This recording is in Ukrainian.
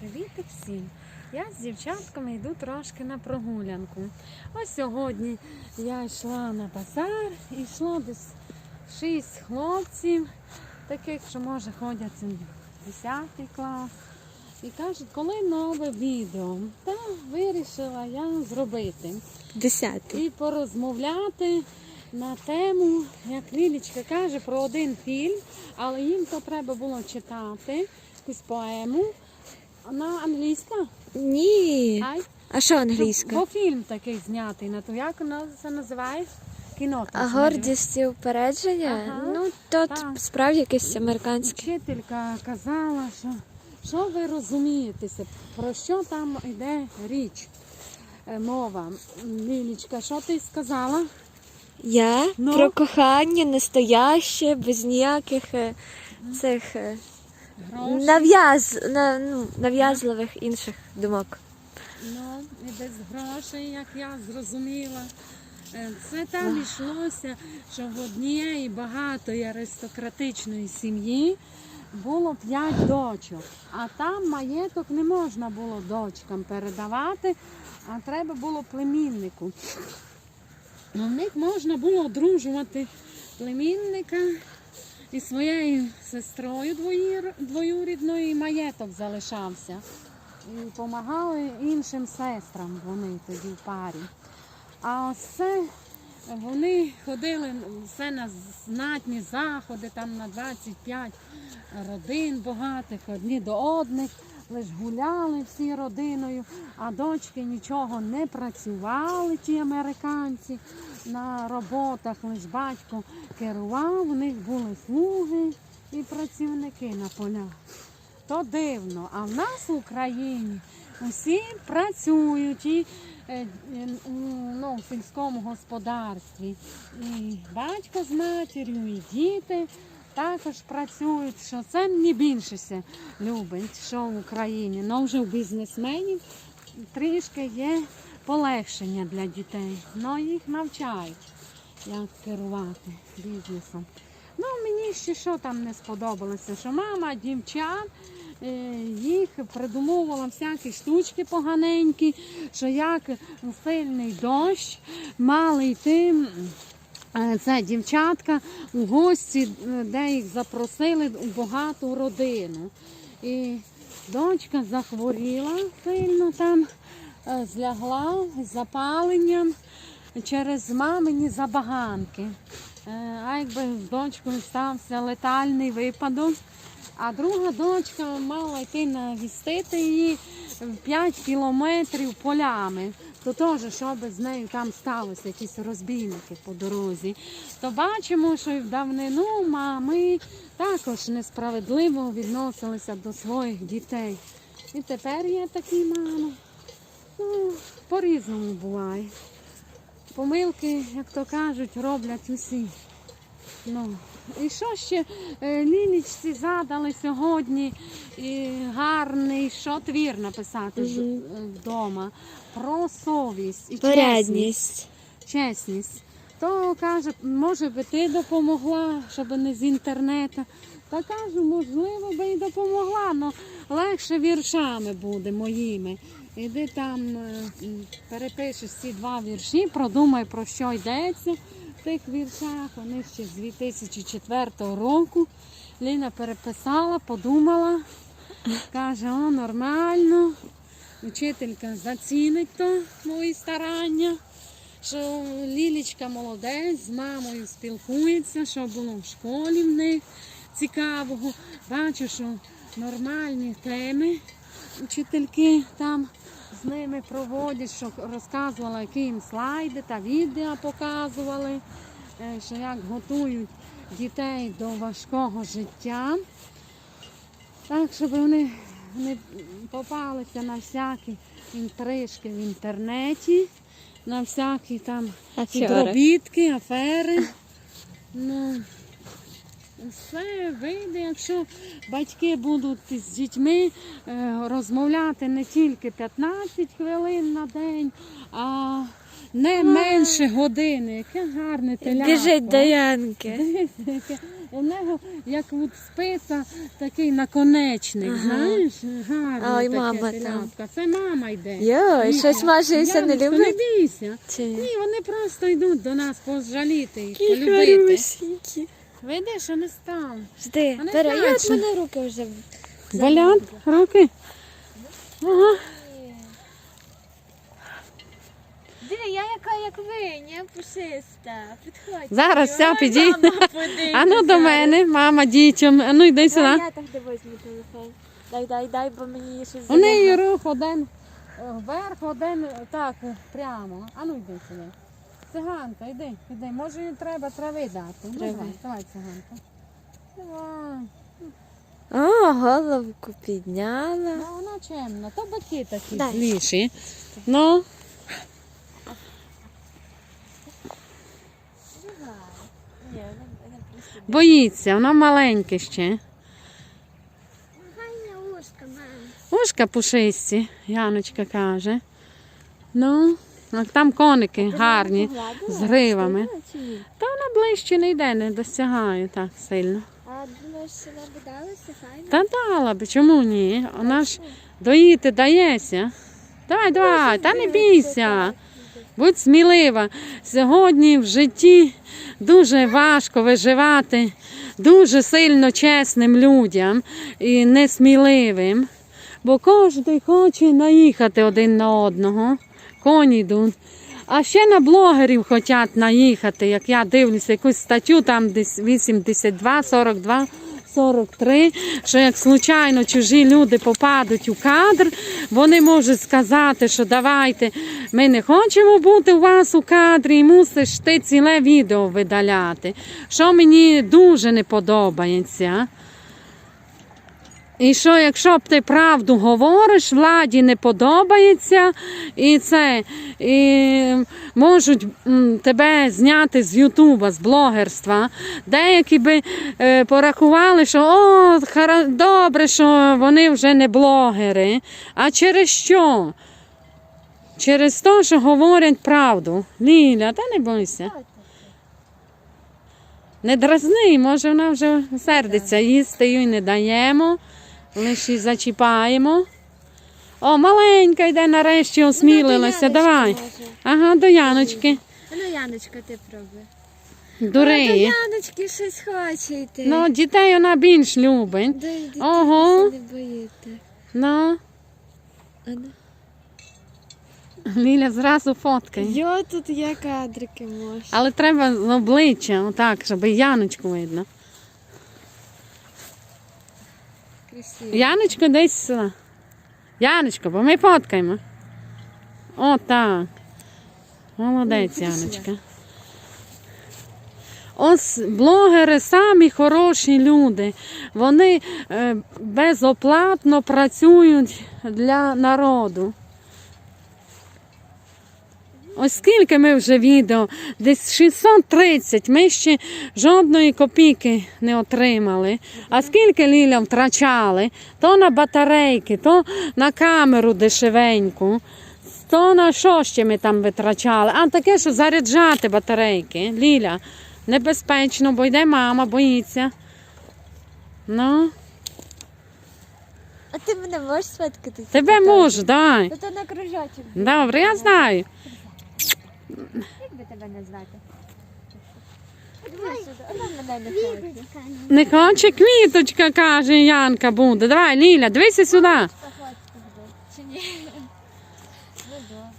Привіт всім! Я з дівчатками йду трошки на прогулянку. Ось сьогодні я йшла на базар і йшло десь шість хлопців, таких, що може ходять в 10 клас. І кажуть, коли нове відео. Та вирішила я зробити Десятий. і порозмовляти на тему, як Лілічка каже, про один фільм, але їм то треба було читати якусь поему. Вона англійська? Ні. Ай? А що англійська? Бо фільм такий знятий на то. Як вона це називає? Кіно. А гордість і упередження? Ага. Ну, то Так. справді якесь американське. Вчителька казала, що, що ви розумієтеся, про що там йде річ, е, мова. Лілічка, що ти сказала? Я Ну? про кохання настояще, без ніяких е, цих е, Гроші. нав'яз, на, ну, нав'язливих інших думок. Ну, і без грошей, як я зрозуміла. Це там йшлося, що в однієї багатої аристократичної сім'ї було п'ять дочок, а там маєток не можна було дочкам передавати, а треба було племіннику. Ну, В них можна було одружувати племінника і своєю сестрою двоюрідною і маєток залишався. І допомагали іншим сестрам вони тоді в парі. А ось це вони ходили все на знатні заходи, там на 25 родин багатих, одні до одних, лиш гуляли всі родиною, а дочки нічого не працювали, ті американці на роботах, лиш батько керував, у них були слуги і працівники на полях то дивно. А в нас в Україні усі працюють і е, е, ну, в сільському господарстві. І батько з матір'ю, і діти також працюють. Що це мені більше любить, що в Україні. Ну вже у бізнесменів трішки є полегшення для дітей. Ну їх навчають, як керувати бізнесом. Ну, мені ще що там не сподобалося, що мама дівчат е, їх придумувала всякі штучки поганенькі, що як сильний дощ мали йти. Е, Це дівчатка у гості, е, де їх запросили у багату родину. І дочка захворіла сильно там, е, злягла запаленням через мамині забаганки. А якби з дочкою стався летальний випадок, а друга дочка мала йти навістити її 5 кілометрів полями. То теж, що би з нею там сталося, якісь розбійники по дорозі. То бачимо, що і в давнину мами також несправедливо відносилися до своїх дітей. І тепер є такі мами. Ну, по-різному буває. Помилки, як то кажуть, роблять усі. Ну, і що ще е, Лілічці задали сьогодні і гарний що твір написати е, вдома про совість і чесність. Порядність. чесність. То каже, може би ти допомогла, щоб не з інтернету. Та кажу, можливо, би і допомогла, але легше віршами буде моїми. Іди там, е, перепишеш ці два вірші, продумай про що йдеться в тих віршах. Вони ще з 2004 року. Ліна переписала, подумала, каже, о, нормально. Учителька зацінить то мої старання що Лілічка молодець, з мамою спілкується, що було в школі в них цікавого. Бачу, що нормальні теми учительки там з ними проводять, що розказувала, які їм слайди та відео показували, е, що як готують дітей до важкого життя. Так, щоб вони не попалися на всякі інтрижки в інтернеті, на всякі там підробітки, афери. Ну, все вийде, якщо батьки будуть з дітьми е, розмовляти не тільки 15 хвилин на день, а не менше години. Яке гарне телятко. Біжить до Янки. У нього як от списа такий наконечник, Ага. знаєш, Ой, таке мама там. телятка. Це мама йде. Йой, Ні, щось Машуся не Яночко, любить? Не бійся. Чи? Ні, вони просто йдуть до нас пожаліти і полюбити. хорошенькі. Видиш, що не став. Жди, Вони бери, знають, от мене руки вже. Болять руки. Ага. Я яка як ви, не пушиста. Підходь. Зараз все, Ой, підійди. мама, подивись А ну до мене, мама дітям. А ну йди сюди. я так возьму телефон. Дай, дай, дай, бо мені щось У неї рух один е, вверх, один е, так е, прямо. А ну йди сюди. Циганка, йди, йди. Може їй треба трави дати. Ну, Давай, давай, циганка. Давай. О, головку підняла. Ну, вона чемна. То баки такі зліші. Ну, Ні, вона не присідає. Боїться, вона маленьке ще. Ушка, пушисті, Яночка каже. Ну, а там коники гарні. з гривами. Та вона ближче не йде, не досягає так сильно. А думаєш, вона би далася файно? Та дала б, чому ні? Вона ж доїти дається. Давай, давай, та не бійся. Будь смілива. Сьогодні в житті дуже важко виживати дуже сильно чесним людям і несміливим. Бо кожен хоче наїхати один на одного. Коні йдуть. А ще на блогерів хочуть наїхати, як я дивлюся, якусь статтю там десь 82, 42, 43, що як случайно чужі люди попадуть у кадр, вони можуть сказати, що давайте, ми не хочемо бути у вас у кадрі, і мусиш ти ціле відео видаляти. Що мені дуже не подобається. І що, якщо б ти правду говориш, владі не подобається, і це і можуть тебе зняти з Ютуба, з блогерства. Деякі би е, порахували, що о, добре, що вони вже не блогери. А через що? Через те, що говорять правду. Ліля, та не бойся. Не дразни, може вона вже сердиться, їсти їй не даємо, лише зачіпаємо. О, маленька йде нарешті осмілилася. Давай. Ага, до Яночки. Ну, Яночка, ти пробуй. До Яночки щось хоче йти. Ну, дітей вона більш любить. Йди, Ого. не боїте. Ну, ну. Ліля зразу фоткає. Йо, тут є кадрики може. Але треба з обличчя, отак, щоб Яночку видно. Яночко, десь сюди. Яночко, бо ми фоткаємо. О, так. Молодець, Ну. Яночка. Ось блогери самі хороші люди. Вони е, безоплатно працюють для народу. Ось скільки ми вже відео, десь 630, ми ще жодної копійки не отримали. А скільки Ліля втрачали? То на батарейки, то на камеру дешевеньку, то на що ще ми там витрачали? А таке, що заряджати батарейки. Ліля, небезпечно, бо йде мама, боїться. Ну, А ти мене можеш сфоткати? тебе можу, дай. Ну то на кружочок. Добре, я знаю. Як би тебе назвати? Не хоче. Не хоче квіточка, каже Янка буде. Давай, Ліля, дивися сюди. Чи ні? Ну добре.